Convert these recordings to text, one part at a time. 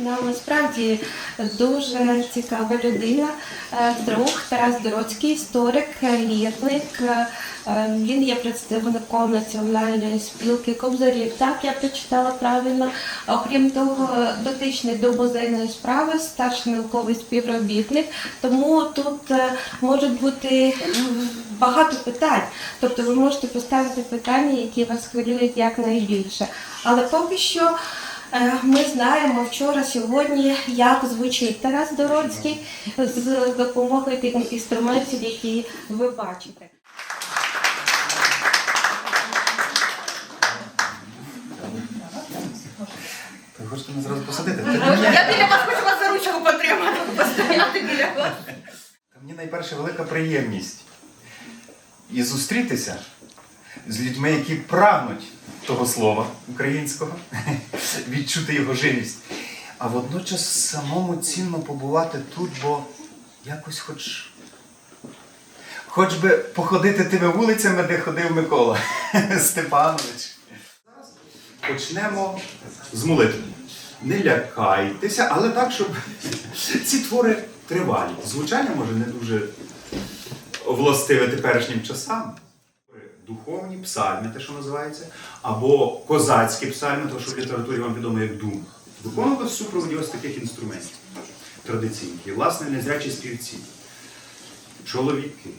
з нами справді дуже цікава людина, е, друг Тарас Дороцький, історик, е, лірник. Е, Він є представником національної спілки кобзарів. Так, я прочитала правильно. Окрім того, дотичний до музейної справи, старший науковий співробітник. Тому тут можуть бути багато питань. Тобто ви можете поставити питання, які вас хвилюють якнайбільше. Але поки що. Е, Ми знаємо вчора, сьогодні, як звучить Тарас Дороцький з допомогою тих інструментів, які ви бачите. Ви хочете мене зразу посадити? Я біля вас хочу вас за ручку потримати, постояти біля вас. Мені найперше велика приємність і зустрітися з людьми, які прагнуть того слова українського, відчути його живість. А водночас самому цінно побувати тут, бо якось хоч. Хоч би походити тими вулицями, де ходив Микола Степанович. Почнемо з молитви. Не лякайтеся, але так, щоб ці твори тривалі. Звучання може не дуже властиве теперішнім часам. Духовні псальми, те, що називається, або козацькі псальми, тому що в літературі вам відомо як дум. Виконувати в супроводі ось таких інструментів традиційних. І, власне, незрячі співці, чоловіки.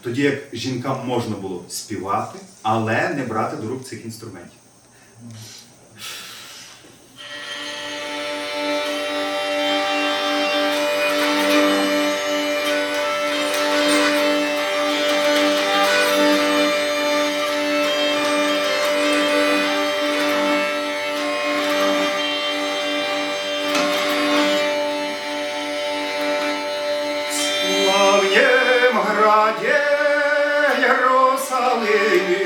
Тоді як жінкам можна було співати, але не брати до рук цих інструментів. Славнем граде Єрусалимі,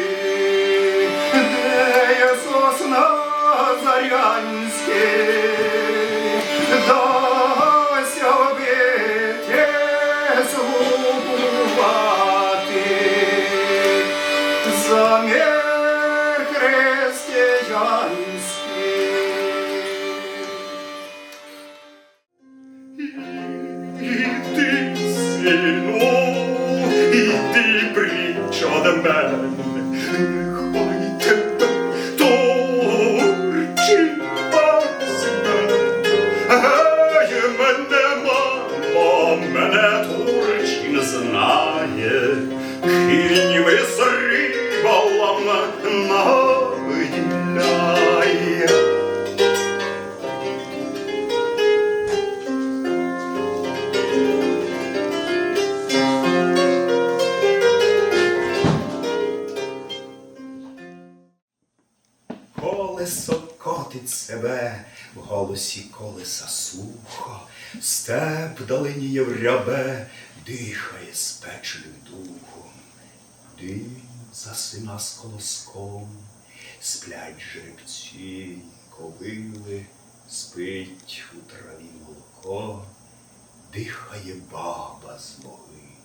де є сосна Зарянський, дася обіте згубувати. За мир християнський. Притча до Колесо котить себе, в голосі колеса сухо, степ долиніє в рябе, дихає спеченим духом. Дим засина з колоском, сплять жеребці, ковили, спить у траві молоко, дихає баба з могили.